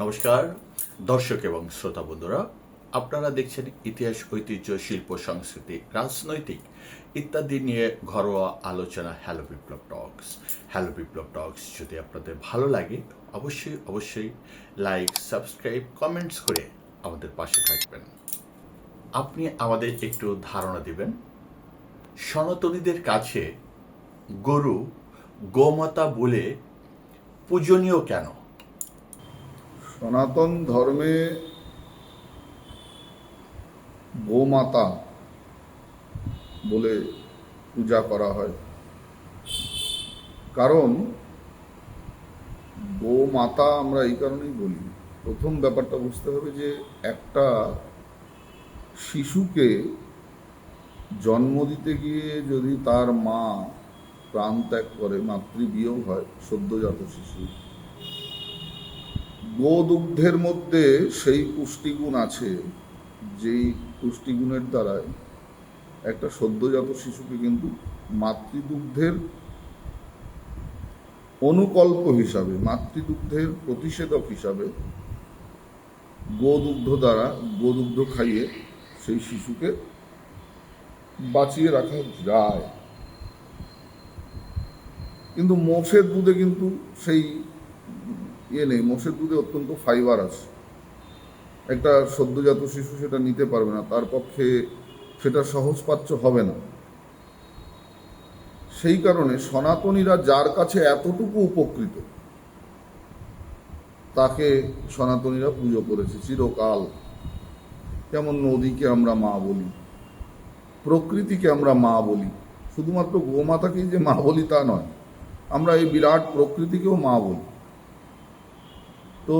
নমস্কার, দর্শক এবং শ্রোতা বন্ধুরা, আপনারা দেখছেন ইতিহাস, ঐতিহ্য, শিল্প, সংস্কৃতি, রাজনৈতিক ইত্যাদি নিয়ে ঘরোয়া আলোচনা হ্যালো বিপ্লব টক্স হ্যালো বিপ্লব টক্স যদি আপনাদের ভালো লাগে, অবশ্যই অবশ্যই লাইক সাবস্ক্রাইব কমেন্টস করে আমাদের পাশে থাকবেন। আপনি আমাদের একটু ধারণা দিবেন। সনাতনীদের কাছে গরু, গোমাতা বলে পূজনীয় কেন? সনাতন ধর্মে গোমাতা বলে পূজা করা হয়। কারণ গোমাতা আমরা এই কারণেই বলি। প্রথম ব্যাপারটা বুঝতে হবে যে একটা শিশুকে জন্ম দিতে গিয়ে যদি তার মা প্রাণ ত্যাগ করে, মাতৃবিয়োগ হয়, সদ্যজাত শিশু গোদুগ্ধের মধ্যে সেই পুষ্টিগুণ আছে, যেই পুষ্টিগুণের দ্বারায় একটা সদ্যজাত শিশুকে কিন্তু মাতৃদুগ্ধের অনুকল্প হিসাবে, মাতৃদুগ্ধের প্রতিষেধক হিসাবে গোদুগ্ধ দ্বারা গোদুগ্ধ খাইয়ে সেই শিশুকে বাঁচিয়ে রাখা যায়। কিন্তু মোষের দুধে কিন্তু সেই ইয়ে নেই, মোষের দুধে অত্যন্ত ফাইবার আছে। একটা সদ্যজাত শিশু সেটা নিতে পারবে না, তার পক্ষে সেটা সহজপাচ্য হবে না। সেই কারণে সনাতনীরা যার কাছে এতটুকু উপকৃত, তাকে সনাতনীরা পুজো করেছে চিরকাল। যেমন নদীকে আমরা মা বলি, প্রকৃতিকে আমরা মা বলি, শুধুমাত্র গোমাতাকেই যে মা বলি তা নয়, আমরা এই বিরাট প্রকৃতিকেও মা বলি। তো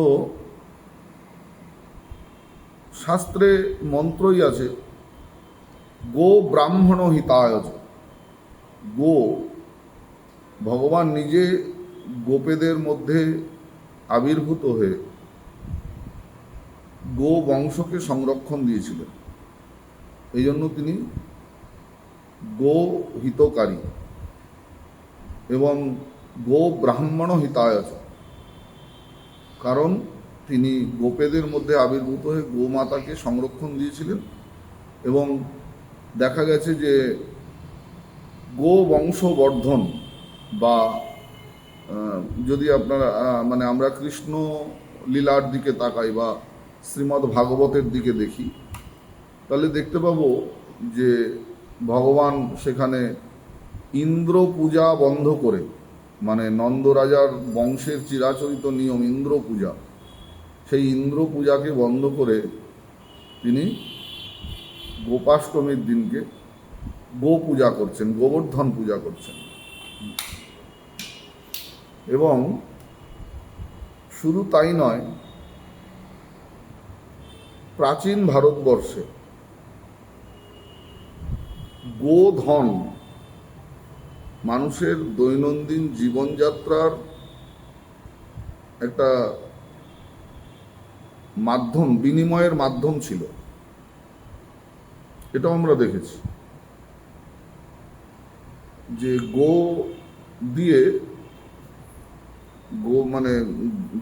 শাস্ত্রে মন্ত্রই আছে, গো ব্রাহ্মণ হিতায়জ। গো, ভগবান নিজে গোপেদের মধ্যে আবির্ভূত হয়ে গো বংশকে সংরক্ষণ দিয়েছিলেন। এই জন্য তিনি গো হিতকারী এবং গো ব্রাহ্মণ হিতায়চ কারণ তিনি গোপেদের মধ্যে আবির্ভূত হয়ে গোমাতাকে সংরক্ষণ দিয়েছিলেন এবং দেখা গেছে যে গো বংশবর্ধন বা যদি আপনারা মানে আমরা কৃষ্ণ লীলার দিকে তাকাই বা শ্রীমদ্ ভাগবতের দিকে দেখি, তাহলে দেখতে পাবো যে ভগবান সেখানে ইন্দ্র পূজা বন্ধ করে মানে নন্দ রাজার বংশের চিরাচরিত নিয়ম ইন্দ্র পূজা। সেই ইন্দ্র পূজাকে বন্ধ করে তিনি গোপাষ্টমীর দিনকে গো পূজা করছেন, গোবর্ধন পূজা করছেন। এবং শুধু তাই নয়, প্রাচীন ভারতবর্ষে গোধন মানুষের দৈনন্দিন জীবনযাত্রার একটা মাধ্যম, বিনিময়ের মাধ্যম ছিল। এটাও আমরা দেখেছি। যে গো দিয়ে, গো মানে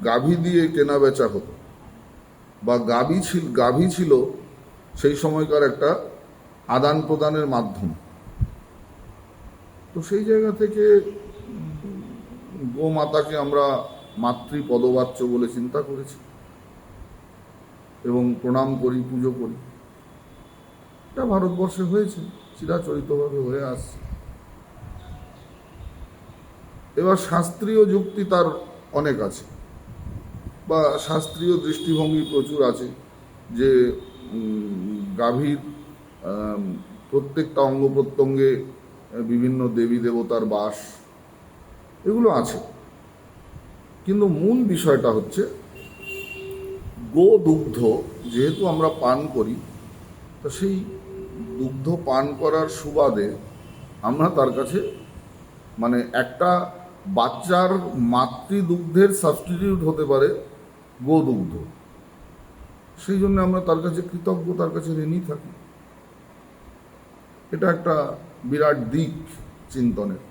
গাভী দিয়ে কেনা বেচা হতো। বা গাভী ছিল গাভী ছিল সেই সময়কার একটা আদান প্রদানের মাধ্যম। তো সেই জায়গা থেকে গোমাতাকে আমরা মাতৃ পদবাচ্য বলে চিন্তা করেছি এবং প্রণাম করি, পুজো করি। এটা ভারতবর্ষে হয়েছে, চিরাচরিতভাবে হয়ে আসছে। এবার শাস্ত্রীয় যুক্তি তার অনেক আছে, বা শাস্ত্রীয় দৃষ্টিভঙ্গি প্রচুর আছে যে গাভীর প্রত্যেকটা অঙ্গ প্রত্যঙ্গে বিভিন্ন দেবী দেবতার বাস, এগুলো আছে। কিন্তু মূল বিষয়টা হচ্ছে গো দুগ্ধ যেহেতু আমরা পান করি, তো সেই দুগ্ধ পান করার সুবাদে আমরা তার কাছে মানে একটা বাচ্চার মাতৃদুগ্ধের সাবস্টিটিউট হতে পারে গোদুগ্ধ। সেই জন্য আমরা তার কাছে কৃতজ্ঞ তার কাছে ঋণী থাকি। এটা একটা বিরাট দিক চিন্তনের।